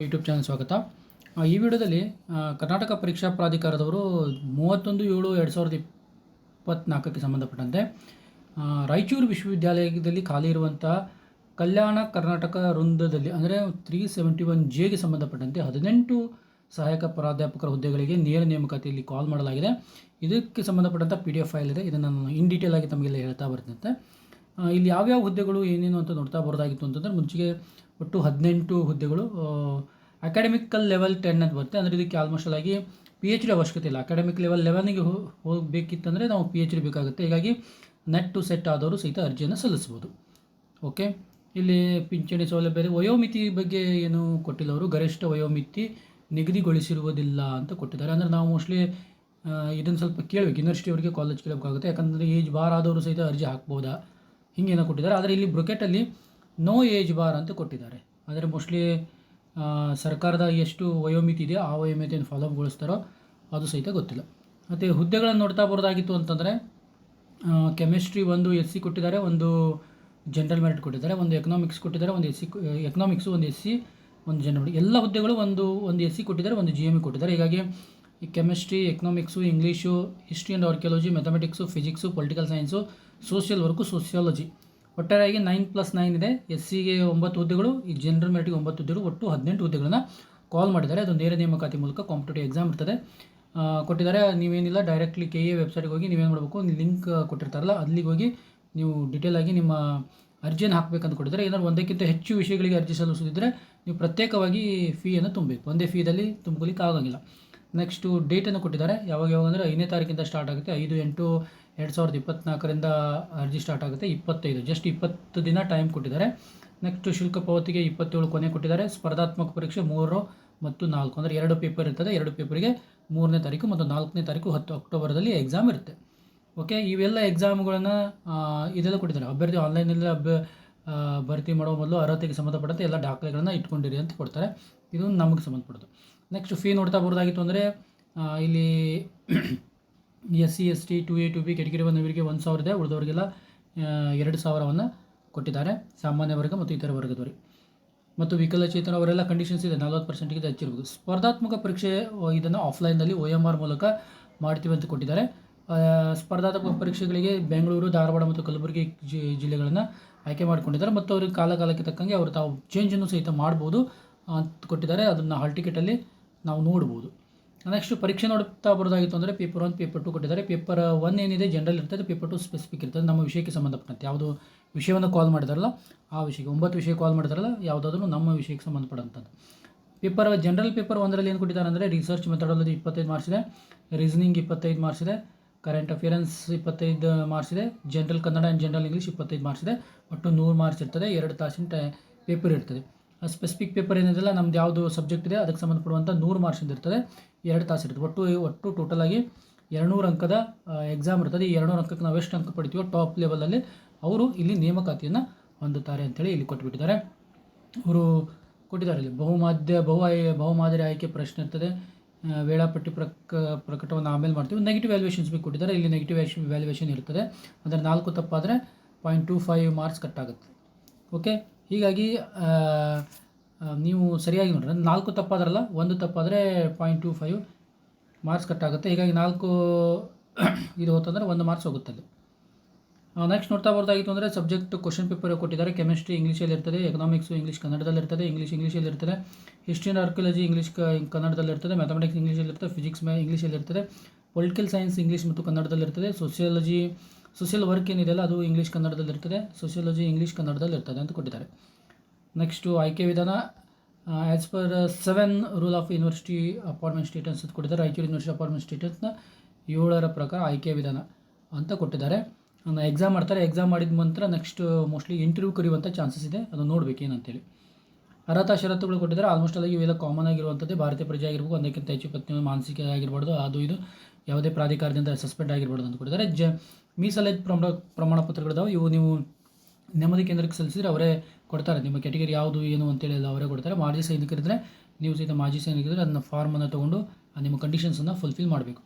YouTube channel ಸ್ವಾಗತ. ಈ ವಿಡಿಯೋದಲ್ಲಿ ಕರ್ನಾಟಕ ಪರೀಕ್ಷಾ ಪ್ರಾಧಿಕಾರದವರು ಮೂವತ್ತೊಂದು ಏಳು ಎರಡು ಸಾವಿರದ ಇಪ್ಪತ್ತ್ನಾಲ್ಕಕ್ಕೆ ಸಂಬಂಧಪಟ್ಟಂತೆ ರಾಯಚೂರು ವಿಶ್ವವಿದ್ಯಾಲಯದಲ್ಲಿ ಖಾಲಿ ಇರುವಂಥ ಕಲ್ಯಾಣ ಕರ್ನಾಟಕ ವೃಂದದಲ್ಲಿ ಅಂದರೆ ತ್ರೀ ಸೆವೆಂಟಿ ಒನ್ ಜೆಗೆ ಸಂಬಂಧಪಟ್ಟಂತೆ ಹದಿನೆಂಟು ಸಹಾಯಕ ಪ್ರಾಧ್ಯಾಪಕರ ಹುದ್ದೆಗಳಿಗೆ ನೇರ ನೇಮಕಾತಿಯಲ್ಲಿ ಕಾಲ್ ಮಾಡಲಾಗಿದೆ. ಇದಕ್ಕೆ ಸಂಬಂಧಪಟ್ಟಂಥ ಪಿ ಡಿ ಎಫ್ ಫೈಲ್ ಇದೆ. ಇದನ್ನು ನಾನು ಇನ್ ಡೀಟೇಲ್ ಆಗಿ ತಮಗೆಲ್ಲ ಹೇಳ್ತಾ ಬರ್ತೀನಿ ಆ, ಇಲ್ಲಿ ಯಾವ್ಯಾವ ಹುದ್ದೆಗಳು ಏನೇನು ಅಂತ ನೋಡ್ತಾ ಬರೋದಾಗಿತ್ತು ಅಂತಂದರೆ ಮುಂಚೆಗೆ ಒಟ್ಟು ಹದಿನೆಂಟು ಹುದ್ದೆಗಳು ಅಕಾಡೆಮಿಕಲ್ ಲೆವೆಲ್ ಟೆನ್ ಅಂತ ಬರುತ್ತೆ. ಅಂದರೆ ಇದಕ್ಕೆ ಆಲ್ಮೋಸ್ಟ್ ಆಗಿ ಪಿ ಎಚ್ ಡಿ ಅವಶ್ಯಕತೆ ಇಲ್ಲ. ಅಕಾಡೆಮಿಕ್ ಲೆವೆಲ್ ಲೆವೆನ್ಗೆ ಹೋಗಬೇಕಿತ್ತಂದರೆ ನಾವು ಪಿ ಎಚ್ ಡಿ ಬೇಕಾಗುತ್ತೆ. ಹೀಗಾಗಿ ನೆಟ್ ಟು ಸೆಟ್ ಆದವರು ಸಹಿತ ಅರ್ಜಿಯನ್ನು ಸಲ್ಲಿಸ್ಬೋದು ಓಕೆ ಇಲ್ಲಿ ಪಿಂಚಣಿ ಸೌಲಭ್ಯ ವಯೋಮಿತಿ ಬಗ್ಗೆ ಏನು ಕೊಟ್ಟಿಲ್ಲ ಅವರು. ಗರಿಷ್ಠ ವಯೋಮಿತಿ ನಿಗದಿಗೊಳಿಸಿರುವುದಿಲ್ಲ ಅಂತ ಕೊಟ್ಟಿದ್ದಾರೆ. ಅಂದರೆ ನಾವು ಮೋಸ್ಟ್ಲಿ ಇದನ್ನು ಸ್ವಲ್ಪ ಕೇಳಬೇಕು. ಯೂನಿವರ್ಸಿಟಿಯವರಿಗೆ ಕಾಲೇಜ್ ಕೇಳಬೇಕಾಗುತ್ತೆ. ಯಾಕಂದರೆ ಏಜ್ ಬಾರ್ ಆದವರು ಸಹಿತ ಅರ್ಜಿ ಹಾಕ್ಬೋದಾ? ಹಿಂಗೇನೋ ಕೊಟ್ಟಿದ್ದಾರೆ. ಆದರೆ ಇಲ್ಲಿ ಬ್ರೊಕೆಟಲ್ಲಿ ನೋ ಏಜ್ ಬಾರ್ ಅಂತ ಕೊಟ್ಟಿದ್ದಾರೆ. ಆದರೆ ಮೋಸ್ಟ್ಲಿ ಸರ್ಕಾರದ ಎಷ್ಟು ವಯೋಮಿತಿ ಇದೆಯೋ ಆ ವಯೋಮಿತಿಯನ್ನು ಫಾಲೋಗೊಳಿಸ್ತಾರೋ ಅದು ಸಹಿತ ಗೊತ್ತಿಲ್ಲ. ಮತ್ತು ಹುದ್ದೆಗಳನ್ನು ನೋಡ್ತಾ ಬರೋದಾಗಿತ್ತು ಅಂತಂದರೆ ಕೆಮಿಸ್ಟ್ರಿ ಒಂದು ಎಸ್ ಸಿ ಕೊಟ್ಟಿದ್ದಾರೆ, ಒಂದು ಜನರಲ್ ಮೆರಿಟ್ ಕೊಟ್ಟಿದ್ದಾರೆ, ಒಂದು ಎಕನಾಮಿಕ್ಸ್ ಕೊಟ್ಟಿದ್ದಾರೆ, ಒಂದು ಎಸ್ ಸಿ ಎಕನಾಮಿಕ್ಸು ಒಂದು ಎಸ್ ಸಿ ಒಂದು ಜನರಲ್ ಎಲ್ಲ ಹುದ್ದೆಗಳು ಒಂದು ಒಂದು ಎಸ್ ಸಿ ಕೊಟ್ಟಿದ್ದಾರೆ, ಒಂದು ಜಿ ಎಂ ಕೊಟ್ಟಿದ್ದಾರೆ. ಹೀಗಾಗಿ ಈ chemistry economics English history and archaeology mathematics physics political science social work sociology ಒಟ್ಟಾರೆಯಾಗಿ ನೈನ್ ಪ್ಲಸ್ ನೈನ್ ಇದೆ. ಎಸ್ ಸಿಗೆ ಒಂಬತ್ತು ಹುದ್ದೆಗಳು, ಈ ಜನರಲ್ ಮೆರಿಟಿಗೆ ಒಂಬತ್ತು ಹುದ್ದೆಗಳು, ಒಟ್ಟು ಹದಿನೆಂಟು ಹುದ್ದೆಗಳನ್ನು ಕಾಲ್ ಮಾಡಿದ್ದಾರೆ. ಅದು ನೇರ ನೇಮಕಾತಿ ಮೂಲಕ ಕಾಂಪಿಟೇಟಿವ್ ಎಕ್ಸಾಮ್ ಇರ್ತದೆ. ಕೊಟ್ಟಿದ್ದಾರೆ. ನೀವೇನಿಲ್ಲ ಡೈರೆಕ್ಟ್ಲಿ ಕೆ ಎ ವೆಬ್ಸೈಟ್ಗೆ ಹೋಗಿ ನೀವೇನು ಮಾಡಬೇಕು? ಲಿಂಕ್ ಕೊಟ್ಟಿರ್ತಾರಲ್ಲ, ಅಲ್ಲಿಗೆ ಹೋಗಿ ನೀವು ಡೀಟೇಲಾಗಿ ನಿಮ್ಮ ಅರ್ಜಿಯನ್ನು ಹಾಕಬೇಕಂತ ಕೊಟ್ಟಿದ್ದಾರೆ. ಏನಾದ್ರು ಒಂದಕ್ಕಿಂತ ಹೆಚ್ಚು ವಿಷಯಗಳಿಗೆ ಅರ್ಜಿ ಸಲ್ಲಿಸೋದಿದ್ದರೆ ನೀವು ಪ್ರತ್ಯೇಕವಾಗಿ ಫೀಯನ್ನು ತುಂಬಬೇಕು. ಒಂದೇ ಫೀದಲ್ಲಿ ತುಂಬ್ಕೊಲಿಕ್ಕೆ ಆಗೋಂಗಿಲ್ಲ. ನೆಕ್ಸ್ಟು ಡೇಟನ್ನು ಕೊಟ್ಟಿದ್ದಾರೆ. ಯಾವಾಗ ಯಾವಾಗ ಅಂದರೆ ಐದನೇ ತಾರೀಕಿಂದ ಸ್ಟಾರ್ಟ್ ಆಗುತ್ತೆ. ಐದು, ಎಂಟು, ಎರಡು ಸಾವಿರದ ಇಪ್ಪತ್ತ್ನಾಲ್ಕರಿಂದ ಅರ್ಜಿ ಸ್ಟಾರ್ಟ್ ಆಗುತ್ತೆ. ಇಪ್ಪತ್ತೈದು ಜಸ್ಟ್ ಇಪ್ಪತ್ತು ದಿನ ಟೈಮ್ ಕೊಟ್ಟಿದ್ದಾರೆ. ನೆಕ್ಸ್ಟ್ ಶುಲ್ಕ ಪಾವತಿಗೆ ಇಪ್ಪತ್ತೇಳು ಕೊನೆ ಕೊಟ್ಟಿದ್ದಾರೆ. ಸ್ಪರ್ಧಾತ್ಮಕ ಪರೀಕ್ಷೆ ಮೂರು ಮತ್ತು ನಾಲ್ಕು. ಅಂದರೆ ಎರಡು ಪೇಪರ್ ಇರ್ತದೆ. ಎರಡು ಪೇಪರಿಗೆ ಮೂರನೇ ತಾರೀಕು ಮತ್ತು ನಾಲ್ಕನೇ ತಾರೀಕು ಹತ್ತು ಅಕ್ಟೋಬರ್ದಲ್ಲಿ ಎಕ್ಸಾಮ್ ಇರುತ್ತೆ. ಓಕೆ ಇವೆಲ್ಲ ಎಕ್ಸಾಮ್ಗಳನ್ನು ಇದೆಲ್ಲ ಕೊಟ್ಟಿದ್ದಾರೆ. ಅಭ್ಯರ್ಥಿ ಆನ್ಲೈನಲ್ಲಿ ಅಭ್ಯ ಭರ್ತಿ ಮಾಡೋ ಮೊದಲು ಅರ್ಹತೆಗೆ ಸಂಬಂಧಪಟ್ಟಂತೆ ಎಲ್ಲ ದಾಖಲೆಗಳನ್ನು ಇಟ್ಕೊಂಡಿರಿ ಅಂತ ಕೊಡ್ತಾರೆ. ಇದು ನಮಗೆ ಸಂಬಂಧಪಡೋದು ನೆಕ್ಸ್ಟ್ ಫೀ ನೋಡ್ತಾ ಬರೋದಾಗಿತ್ತು ಅಂದರೆ ಇಲ್ಲಿ S C S T two A two B category ಬಂದವರಿಗೆ ಒಂದು ಸಾವಿರ ಇದೆ, ಉಳಿದವರಿಗೆಲ್ಲ ಎರಡು ಸಾವಿರವನ್ನು ಕೊಟ್ಟಿದ್ದಾರೆ, ಸಾಮಾನ್ಯ ವರ್ಗ ಮತ್ತು ಇತರ ವರ್ಗದವರಿಗೆ. ಮತ್ತು ವಿಕಲಚೇತನ ಅವರೆಲ್ಲ ಕಂಡೀಷನ್ಸ್ ಇದೆ, ನಲ್ವತ್ತು ಪರ್ಸೆಂಟಿಗೆ ಹೆಚ್ಚಿರ್ಬೋದು. ಸ್ಪರ್ಧಾತ್ಮಕ ಪರೀಕ್ಷೆ ಇದನ್ನು ಆಫ್ಲೈನಲ್ಲಿ ಒ ಎಂ ಆರ್ ಮೂಲಕ ಮಾಡ್ತೀವಿ ಅಂತ ಕೊಟ್ಟಿದ್ದಾರೆ. ಸ್ಪರ್ಧಾತ್ಮಕ ಪರೀಕ್ಷೆಗಳಿಗೆ ಬೆಂಗಳೂರು, ಧಾರವಾಡ ಮತ್ತು ಕಲಬುರಗಿ ಜಿ, ಜಿಲ್ಲೆಗಳನ್ನು ಆಯ್ಕೆ ಮಾಡಿಕೊಂಡಿದ್ದಾರೆ. ಮತ್ತು ಅವ್ರಿಗೆ ಕಾಲ ಕಾಲಕ್ಕೆ ತಕ್ಕಂಗೆ ಅವರು ತಾವು ಚೇಂಜನ್ನು ಸಹಿತ ಮಾಡ್ಬೋದು ಅಂತ ಕೊಟ್ಟಿದ್ದಾರೆ. ಅದನ್ನು ಹಾಲ್ ಟಿಕೆಟಲ್ಲಿ ನಾವು ನೋಡ್ಬೋದು. ನೆಕ್ಸ್ಟ್ ಪರೀಕ್ಷೆ ನೋಡ್ತಾ ಬರೋದಾಗಿತ್ತು ಅಂದರೆ ಪೇಪರ್ ಒನ್ ಪೇಪರ್ ಟು ಕೊಟ್ಟಿದ್ದಾರೆ. ಪೇಪರ್ ಒನ್ ಏನಿದೆ ಜನರಲ್ ಇರ್ತದೆ ಪೇಪರ್ ಟು ಸ್ಪೆಸಿಫಿಕ್ ಇರ್ತದೆ. ನಮ್ಮ ವಿಷಯಕ್ಕೆ ಸಂಬಂಧಪಟ್ಟಂತೆ. ಯಾವುದು ವಿಷಯವನ್ನು ಕಾಲ್ ಮಾಡಿದಾರಲ್ಲ, ಆ ವಿಷಯಕ್ಕೆ, ಒಂಬತ್ತು ವಿಷಯ ಕಾಲ್ ಮಾಡಿದಾರಲ್ಲ, ಯಾವುದಾದ್ರೂ ನಮ್ಮ ವಿಷಯಕ್ಕೆ ಸಂಬಂಧಪಟ್ಟಂಥದ್ದು ಪೇಪರ್ ಜನರಲ್ ಪೇಪರ್ ಒಂದರಲ್ಲಿ ಏನು ಕೊಟ್ಟಿದ್ದಾರೆ ಅಂದರೆ ರಿಸರ್ಚ್ ಮೆಥಡಾಲಜಿ ಇಪ್ಪತ್ತೈದು ಮಾರ್ಕ್ಸ್ ಇದೆ. ರೀಸನಿಂಗ್ ಇಪ್ಪತ್ತೈದು ಮಾರ್ಕ್ಸ್ ಇದೆ. ಕರೆಂಟ್ ಅಫೇರೆನ್ಸ್ ಇಪ್ಪತ್ತೈದು ಮಾರ್ಕ್ಸ್ ಇದೆ. General Kannada and general English ಇಪ್ಪತ್ತೈದು ಮಾರ್ಕ್ಸ್ ಇದೆ. ಒಟ್ಟು ನೂರು ಮಾರ್ಕ್ಸ್ ಇರ್ತದೆ. ಎರಡು ತಾಸಿನ ಟೈ ಪೇಪರ್ ಇರ್ತದೆ. ಸ್ಪೆಸಿಫಿಕ್ ಪೇಪರ್ ಏನಿದೆಲ್ಲ ನಮ್ದು ಯಾವುದು ಸಬ್ಜೆಕ್ಟ್ ಇದೆ, ಅದಕ್ಕೆ ಸಂಬಂಧಪಡುವಂಥ ನೂರು ಮಾರ್ಕ್ಸ್ ಇರ್ತದೆ, ಎರಡು ತಾಸು ಇರ್ತದೆ. ಒಟ್ಟು ಒಟ್ಟು ಟೋಟಲಾಗಿ ಎರಡುನೂರು ಅಂಕದ ಎಕ್ಸಾಮ್ ಇರ್ತದೆ. ಈ ಎರಡುನೂರು ಅಂಕಕ್ಕೆ ನಾವು ಎಷ್ಟು ಅಂಕ ಪಡಿತೀವೋ ಟಾಪ್ ಲೆವೆಲಲ್ಲಿ ಅವರು ಇಲ್ಲಿ ನೇಮಕಾತಿಯನ್ನು ಹೊಂದುತ್ತಾರೆ ಅಂತೇಳಿ ಇಲ್ಲಿ ಕೊಟ್ಬಿಟ್ಟಿದ್ದಾರೆ. ಅವರು ಕೊಟ್ಟಿದ್ದಾರೆ ಇಲ್ಲಿ ಬಹುಮಾಧ್ಯ ಬಹು, ಬಹುಮಾದರಿ ಆಯ್ಕೆ ಪ್ರಶ್ನೆ ಇರ್ತದೆ. ವೇಳಾಪಟ್ಟಿ ಪ್ರಕ, ಪ್ರಕಟವನ್ನು ಆಮೇಲೆ ಮಾಡ್ತೀವಿ. ನೆಗೆಟಿವ್ ವ್ಯಾಲ್ಯೂಯೇಷನ್ಸ್ ಬಿ ಕೊಟ್ಟಿದ್ದಾರೆ. ಇಲ್ಲಿ ನೆಗೆಟಿವ್ ವ್ಯಾಲ್ಯೂಯೇಷನ್ ಇರ್ತದೆ. ಅಂದರೆ ನಾಲ್ಕು ತಪ್ಪಾದರೆ point two five marks cut ಆಗುತ್ತೆ. ಓಕೆ ಹೀಗಾಗಿ ನೀವು ಸರಿಯಾಗಿ ನೋಡ್ರಿ. ನಾಲ್ಕು ತಪ್ಪಾದ್ರಲ್ಲ, ಒಂದು ತಪ್ಪಾದರೆ point two five marks cut ಆಗುತ್ತೆ. ಹೀಗಾಗಿ ನಾಲ್ಕು ಇದು ಹೋತಂದರೆ ಒಂದು ಮಾರ್ಕ್ಸ್ ಹೋಗುತ್ತೆ ಅಲ್ಲಿ. ನೆಕ್ಸ್ಟ್ ನೋಡ್ತಾ ಬರೋದಾಗಿತ್ತು ಅಂದರೆ ಸಬ್ಜೆಕ್ಟ್ ಕ್ವಶನ್ ಪೇಪರ್ ಕೊಟ್ಟಿದ್ದಾರೆ. ಕೆಮಿಸ್ಟ್ರಿ ಇಂಗ್ಲೀಷಲ್ಲಿ ಇರ್ತದೆ ಎಕನಾಮಿಕ್ಸು ಇಂಗ್ಲೀಷ್ ಕನ್ನಡದಲ್ಲಿ ಇರ್ತದೆ ಇಂಗ್ಲೀಷ್ ಇಂಗ್ಲೀಷಲ್ಲಿ ಇರ್ತದೆ ಹಿಸ್ಟ್ರಿ ಆ್ಯಂಡ್ ಆರ್ಕಿಯಾಲಜಿ ಇಂಗ್ಲೀಷ್ ಕನ್ನಡದಲ್ಲಿ ಇರ್ತದೆ ಮ್ಯಾಥಮೆಟಿಕ್ಸ್ ಇಂಗ್ಲೀಷಲ್ಲಿ ಇರ್ತದೆ ಫಿಸಿಕ್ಸ್ ಮೇ ಇಂಗ್ಲೀಷಲ್ಲಿ ಇರ್ತದೆ ಪೊಲಿಟಿಕಲ್ ಸೈನ್ಸ್ ಇಂಗ್ಲೀಷ್ ಮತ್ತು ಕನ್ನಡದಲ್ಲಿ ಇರ್ತದೆ ಸೋಷಿಯಾಲಜಿ ಸೋಷಿಯಲ್ ವರ್ಕ್ ಏನಿದೆಯಲ್ಲ, ಅದು ಇಂಗ್ಲೀಷ್ ಕನ್ನಡದಲ್ಲಿ ಇರ್ತದೆ. ಸೋಷಿಯಾಲಜಿ ಇಂಗ್ಲೀಷ್ ಕನ್ನಡದಲ್ಲಿ ಇರ್ತದೆ ಅಂತ ಕೊಟ್ಟಿದ್ದಾರೆ. ನೆಕ್ಸ್ಟು ಆಯ್ಕೆ ವಿಧಾನ as per seven rule of university appointment status ಅಂತ ಕೊಟ್ಟಿದ್ದಾರೆ. ರಾಯಚೂರು ಯೂನಿವರ್ಸಿಟಿ ಅಪಾರ್ಟ್ಮೆಂಟ್ ಸ್ಟೇಟಸ್ನ ಏಳರ ಪ್ರಕಾರ ಆಯ್ಕೆ ವಿಧಾನ ಅಂತ ಕೊಟ್ಟಿದ್ದಾರೆ. ಎಕ್ಸಾಮ್ ಮಾಡ್ತಾರೆ. ಎಕ್ಸಾಮ್ ಮಾಡಿದ ನಂತರ ನೆಕ್ಸ್ಟ್ ಮೋಸ್ಟ್ಲಿ ಇಂಟರ್ವ್ಯೂ ಕರೆಯುವಂಥ ಚಾನ್ಸಸ್ ಇದೆ. ಅದು ನೋಡ್ಬೇಕು ಏನಂತೇಳಿ. ಅರ್ಹತಾ ಷರತ್ತುಗಳು ಕೊಟ್ಟಿದ್ದಾರೆ. ಆಲ್ಮೋಸ್ಟ್ ಆಗಿ ಇವೆಲ್ಲ ಕಾಮನ್ ಆಗಿರುವಂಥದ್ದು ಭಾರತೀಯ ಪ್ರಜೆ ಆಗಿರ್ಬೋದು ಒಂದಕ್ಕಿಂತ ಹೆಚ್ಚು ಪತ್ನಿ ಮಾನಸಿಕ ಆಗಿರ್ಬಾರ್ದು. ಅದು ಇದು. ಯಾವುದೇ ಪ್ರಾಧಿಕಾರದಿಂದ ಸಸ್ಪೆಂಡ್ ಆಗಿರ್ಬೋದು ಅಂತ ಕೊಟ್ಟಿದ್ದಾರೆ. ಜ ಮೀಸಲಾತಿ ಪ್ರಮಾಣ ಪ್ರಮಾಣ ಪತ್ರಗಳಿದಾವೆ. ಇವು ನೀವು ನೆಮ್ಮದಿ ಕೇಂದ್ರಕ್ಕೆ ಸಲ್ಲಿಸಿದ್ರೆ ಅವರೇ ಕೊಡ್ತಾರೆ. ನಿಮ್ಮ ಕ್ಯಾಟಗರಿ ಯಾವುದು, ಏನು ಅಂತೇಳಿ ಎಲ್ಲ ಅವರೇ ಕೊಡ್ತಾರೆ. ಮಾಜಿ ಸೈನಿಕರಿದ್ದರೆ ನೀವು ಸಹಿತ ಮಾಜಿ ಸೈನಿಕರಿದ್ದರೆ ಅದನ್ನ ಫಾರ್ಮನ್ನು ತೊಗೊಂಡು ನಿಮ್ಮ ಕಂಡೀಷನ್ಸನ್ನು ಫುಲ್ಫಿಲ್ ಮಾಡಬೇಕು.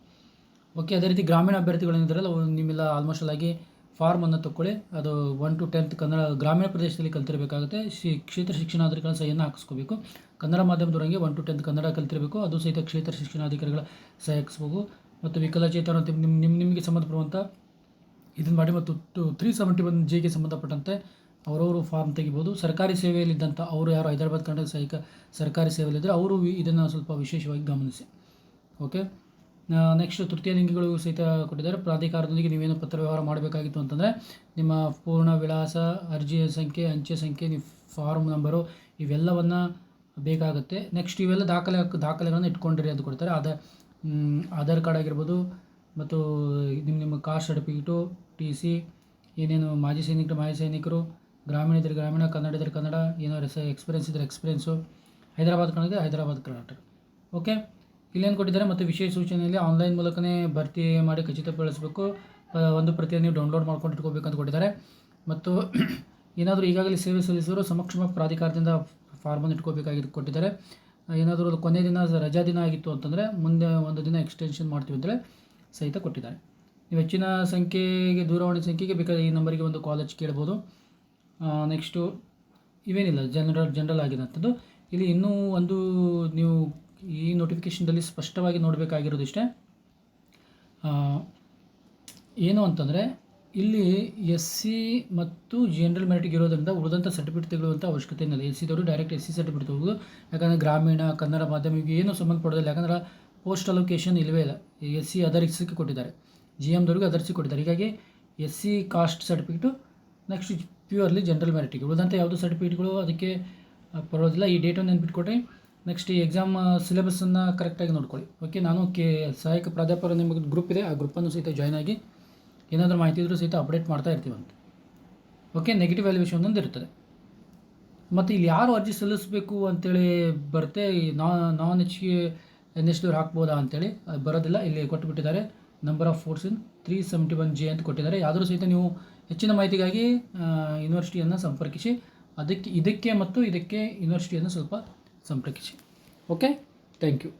ಓಕೆ ಅದೇ ರೀತಿ ಗ್ರಾಮೀಣ ಅಭ್ಯರ್ಥಿಗಳೇನಿದ್ದಾರಲ್ಲ ನಿಮ್ಮೆಲ್ಲ ಆಲ್ಮೋಸ್ಟ್ ಆಗಿ ಫಾರ್ಮನ್ನು ತಗೊಳ್ಳಿ ಅದು ಒನ್ ಟು ಟೆಂತ್ ಕನ್ನಡ, ಗ್ರಾಮೀಣ ಪ್ರದೇಶದಲ್ಲಿ ಕಲ್ತಿರಬೇಕಾಗುತ್ತೆ. ಶಿ, ಕ್ಷೇತ್ರ ಶಿಕ್ಷಣಾಧಿಕಾರಿಗಳ ಸಹಿಯನ್ನು ಹಾಕಿಸ್ಕೋಬೇಕು. ಕನ್ನಡ ಮಾಧ್ಯಮದವರಂಗೆ ಒನ್ ಟು ಟೆಂತ್ ಕನ್ನಡ ಕಲ್ತಿರಬೇಕು. ಅದು ಸಹಿತ ಕ್ಷೇತ್ರ ಶಿಕ್ಷಣಾಧಿಕಾರಿಗಳ ಸಹಾಯಕಿಸಬೇಕು ಮತ್ತು ವಿಕಲಚೇತನ ನಿಮ್ಮ ನಿಮ್ಮ ನಿಮಗೆ ಸಂಬಂಧಪಡುವಂಥ ಇದನ್ನು ಮಾಡಿ ಮತ್ತು ಟು ತ್ರೀ ಸೆವೆಂಟಿ ಒನ್ ಜೆಗೆ ಸಂಬಂಧಪಟ್ಟಂತೆ ಅವರವರು ಫಾರ್ಮ್ ತೆಗಿಬೋದು. ಸರ್ಕಾರಿ ಸೇವೆಯಲ್ಲಿದ್ದಂಥ ಅವರು ಯಾರು ಹೈದರಾಬಾದ್ ಕರ್ನಾಟಕ ಸಹಾಯಕ ಸರ್ಕಾರಿ ಸೇವೆಯಲ್ಲಿದ್ದರೆ ಅವರು ಇದನ್ನು ಸ್ವಲ್ಪ ವಿಶೇಷವಾಗಿ ಗಮನಿಸಿ. ಓಕೆ ನೆಕ್ಸ್ಟ್ ತೃತೀಯ ಲಿಂಗಿಗಳು ಸಹಿತ ಕೊಟ್ಟಿದ್ದಾರೆ. ಪ್ರಾಧಿಕಾರದೊಂದಿಗೆ ನೀವೇನು ಪತ್ರ ವ್ಯವಹಾರ ಮಾಡಬೇಕಾಗಿತ್ತು ಅಂತಂದರೆ ನಿಮ್ಮ ಪೂರ್ಣ ವಿಳಾಸ ಅರ್ಜಿಯ ಸಂಖ್ಯೆ ಅಂಚೆ ಸಂಖ್ಯೆ ನಿಮ್ಮ ಫಾರ್ಮ್ ನಂಬರು ಇವೆಲ್ಲವನ್ನು ಬೇಕಾಗುತ್ತೆ. ನೆಕ್ಸ್ಟ್ ಇವೆಲ್ಲ ದಾಖಲೆ ದಾಖಲೆಗಳನ್ನು ಇಟ್ಕೊಂಡಿರಿ ಅಂತ ಕೊಡ್ತಾರೆ. ಆಧಾರ್ ಮ್, ಆಧಾರ್ ಕಾರ್ಡ್ ಆಗಿರ್ಬೋದು ಮತ್ತು ನಿಮ್ಮ ನಿಮ್ಮ ಕಾಸ್ಟ್ ಸರ್ಟಿಫಿಕೇಟು, ಟಿ ಸಿ, ಏನೇನು ಮಾಜಿ ಸೈನಿಕರು ಮಾಜಿ ಸೈನಿಕರು ಗ್ರಾಮೀಣ ಇದ್ದರೆ ಗ್ರಾಮೀಣ ಕನ್ನಡ ಇದ್ದರೆ ಕನ್ನಡ ಏನಾದ್ರು ಎಕ್ಸ್ಪೀರಿಯನ್ಸ್ ಇದ್ದರೆ ಎಕ್ಸ್ಪೀರಿಯನ್ಸು ಹೈದರಾಬಾದ್ ಕನ್ನಡ ಹೈದರಾಬಾದ್ ಕರ್ನಾಟಕ. ಓಕೆ ಇಲ್ಲೇನು ಕೊಟ್ಟಿದ್ದಾರೆ ಮತ್ತು ವಿಶೇಷ ಸೂಚನೆಯಲ್ಲಿ ಆನ್ಲೈನ್ ಮೂಲಕನೇ ಭರ್ತಿ ಮಾಡಿ ಖಚಿತಪಡಿಸಬೇಕು ಒಂದು ಪ್ರತಿಯನ್ನು ನೀವು ಡೌನ್ಲೋಡ್ ಮಾಡ್ಕೊಂಡು ಇಟ್ಕೋಬೇಕಂತ ಕೊಟ್ಟಿದ್ದಾರೆ. ಮತ್ತು ಏನಾದರೂ ಈಗಾಗಲೇ ಸೇವೆ ಸಲ್ಲಿಸಿದ್ರು ಸಮಕ್ಷಮ ಪ್ರಾಧಿಕಾರದಿಂದ ಫಾರ್ಮನ್ನು ಇಟ್ಕೋಬೇಕಾಗಿ ಕೊಟ್ಟಿದ್ದಾರೆ. ಏನಾದರೂ ಅದು ಕೊನೆಯ ದಿನ ರಜಾ ದಿನ ಆಗಿತ್ತು ಅಂತಂದರೆ ಮುಂದೆ ಒಂದು ದಿನ ಎಕ್ಸ್ಟೆನ್ಷನ್ ಮಾಡ್ತೀವಿ ಅಂದರೆ ಸಹಿತ ಕೊಟ್ಟಿದ್ದಾರೆ. ನೀವು ಹೆಚ್ಚಿನ ಸಂಖ್ಯೆಗೆ, ದೂರವಾಣಿ ಸಂಖ್ಯೆಗೆ ಬೇಕಾದ್ರೆ ಈ ನಂಬರಿಗೆ ಒಂದು ಕಾಲ್ ಹಚ್ಚಿ ಕೇಳ್ಬೋದು. ನೆಕ್ಸ್ಟು ಇವೇನಿಲ್ಲ ಜನರಲ್ ಜನರಲ್ ಆಗಿರೋಂಥದ್ದು ಇಲ್ಲಿ ಇನ್ನೂ ಒಂದು ನೀವು ಈ ನೋಟಿಫಿಕೇಷನ್ದಲ್ಲಿ ಸ್ಪಷ್ಟವಾಗಿ ನೋಡಬೇಕಾಗಿರೋದಿಷ್ಟೇ ಏನು ಅಂತಂದರೆ ಇಲ್ಲಿ ಎಸ್ ಸಿ ಮತ್ತು ಜನರಲ್ ಮೆರಿಟಿಗೆ ಇರೋದ್ರಿಂದ ಉಳಿದಂಥ ಸರ್ಟಿಫಿಕೇಟ್ ತೆಗೆಯುವಂಥ ಅವಶ್ಯಕತೆ ಇಲ್ಲ ಎಸ್ ಸಿದವರು ಡೈರೆಕ್ಟ್ ಎಸ್ ಸಿ ಸರ್ಟಿಫಿಕೇಟ್ ತಗೋದು ಯಾಕಂದರೆ ಗ್ರಾಮೀಣ, ಕನ್ನಡ ಮಾಧ್ಯಮ ಇವು ಏನು ಸಂಬಂಧಪಡೋದಿಲ್ಲ. ಯಾಕಂದ್ರೆ ಪೋಸ್ಟ್ ಅಲೋಕೇಶನ್ ಇಲ್ಲವೇ ಇಲ್ಲ. ಎಸ್ ಸಿ ಅದರ್ಸಿಗೆ ಕೊಟ್ಟಿದ್ದಾರೆ. ಜಿ ಎಮ್ದವ್ರಿಗೆ ಅದರ್ಸಿ ಕೊಟ್ಟಿದ್ದಾರೆ. ಹೀಗಾಗಿ S C caste certificate next purely general ಮೆರಿಟಿಗೆ ಉಳಿದಂಥ ಯಾವುದೋ ಸರ್ಟಿಫಿಕೇಟ್ಗಳು ಅದಕ್ಕೆ ಬರೋದಿಲ್ಲ. ಈ ಡೇಟನ್ನು ನೆನ್ಪಿಟ್ಕೊಟ್ರಿ ನೆಕ್ಸ್ಟ್ ಈ ಎಕ್ಸಾಮ್ ಸಿಲೆಬಸ್ಸನ್ನು ಕರೆಕ್ಟಾಗಿ ನೋಡ್ಕೊಳ್ಳಿ. ಓಕೆ ನಾನು ಕೆ, ಸಹಾಯಕ ಪ್ರಾಧ್ಯಾಪಕರು ನಿಮಗೆ ಗ್ರೂಪ್ ಇದೆ. ಆ ಗ್ರೂಪನ್ನು ಸಹಿತ ಜಾಯ್ನ್ ಆಗಿ ಏನಾದರೂ ಮಾಹಿತಿ ಇದ್ದರೂ ಸಹಿತ ಅಪ್ಡೇಟ್ ಮಾಡ್ತಾ ಇರ್ತೀವಂತೆ ಓಕೆ ನೆಗೆಟಿವ್ ವ್ಯಾಲ್ಯೂಷನ್ ಒಂದೊಂದು ಇರ್ತದೆ. ಮತ್ತು ಇಲ್ಲಿ ಯಾರು ಅರ್ಜಿ ಸಲ್ಲಿಸಬೇಕು ಅಂತೇಳಿ ಬರುತ್ತೆ ಈ non H K N H ದವ್ರು ಹಾಕ್ಬೋದಾ ಅಂತೇಳಿ ಬರೋದಿಲ್ಲ. ಇಲ್ಲಿ ಕೊಟ್ಟುಬಿಟ್ಟಿದ್ದಾರೆ number of force in three seventy one J ಅಂತ ಕೊಟ್ಟಿದ್ದಾರೆ. ಆದರೂ ಸಹಿತ ನೀವು ಹೆಚ್ಚಿನ ಮಾಹಿತಿಗಾಗಿ ಯೂನಿವರ್ಸಿಟಿಯನ್ನು ಸಂಪರ್ಕಿಸಿ. ಅದಕ್ಕೆ, ಇದಕ್ಕೆ ಮತ್ತು ಇದಕ್ಕೆ ಯೂನಿವರ್ಸಿಟಿಯನ್ನು ಸ್ವಲ್ಪ ಸಂಪರ್ಕಿಸಿ. Okay thank you